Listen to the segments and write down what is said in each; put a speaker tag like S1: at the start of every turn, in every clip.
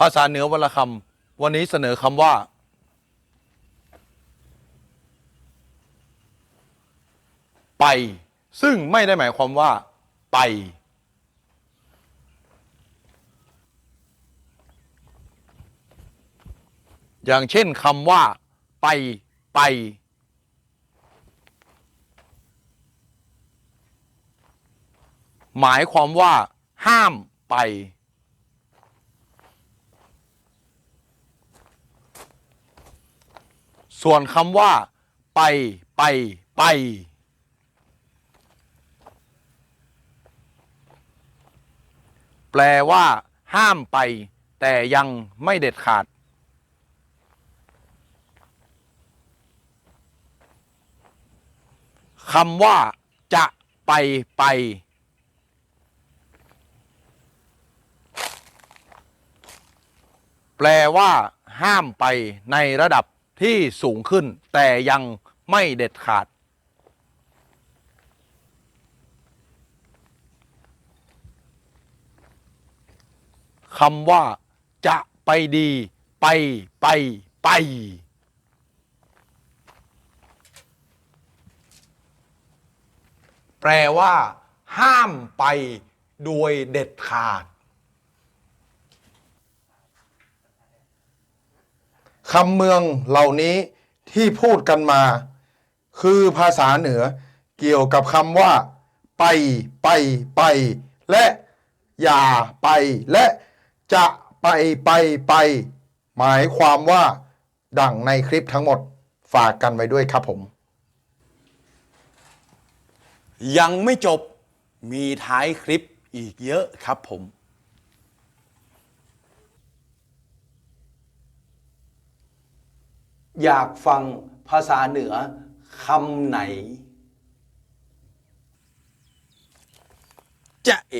S1: ภาษาเหนือวันละคำวันนี้เสนอคำว่า ไป ซึ่งไม่ได้หมายความว่า ไป อย่างเช่นคำว่า ไป ไป หมายความว่า ห้ามไป ส่วนคำว่า ไปไปไป แปลว่า ห้ามไป แต่ยังไม่เด็ดขาด คำว่า จะไปไป แปลว่า ห้ามไปในระดับ ที่สูงขึ้นแต่ยังไม่เด็ดขาด คำว่าจะไปดีไปไปไป แปลว่า ห้ามไปโดยเด็ดขาด คำเมืองเหล่านี้ที่พูดกันมา คือภาษาเหนือเกี่ยวกับคำว่า ไปไปไป และอย่าไปและจะไปไปไป หมายความว่าดังในคลิปทั้งหมดฝากกันไว้ด้วยครับผม ยังไม่จบมีท้ายคลิปอีกเยอะครับผม อยากฟังภาษาเหนือคำไหน จะเอ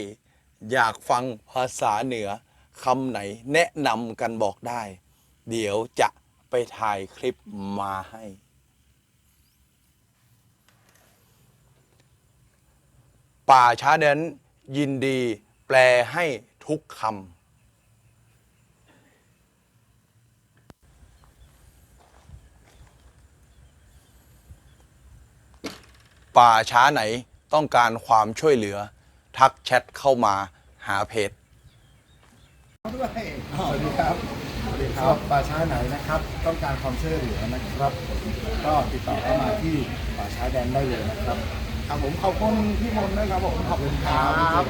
S1: อยากฟังภาษาเหนือคำไหน แนะนำกันบอกได้ เดี๋ยวจะไปถ่ายคลิปมาให้ ป่าช้าเน้นยินดีแปลให้ทุกคำ ป่าช้าไหนต้องการความช่วยเหลือ ทักแชทเข้ามาหาเพจ
S2: ด้วยสวัสดีครับ สวัสดีครับป่าช้าไหนนะครับ ต้องการความช่วยเหลือนะครับ ก็ติดต่อเข้ามาที่ป่าช้าแดนได้เลยนะครับ ครับผมขอบคุณพี่มนต์ด้วยครับผมขอบคุณครับ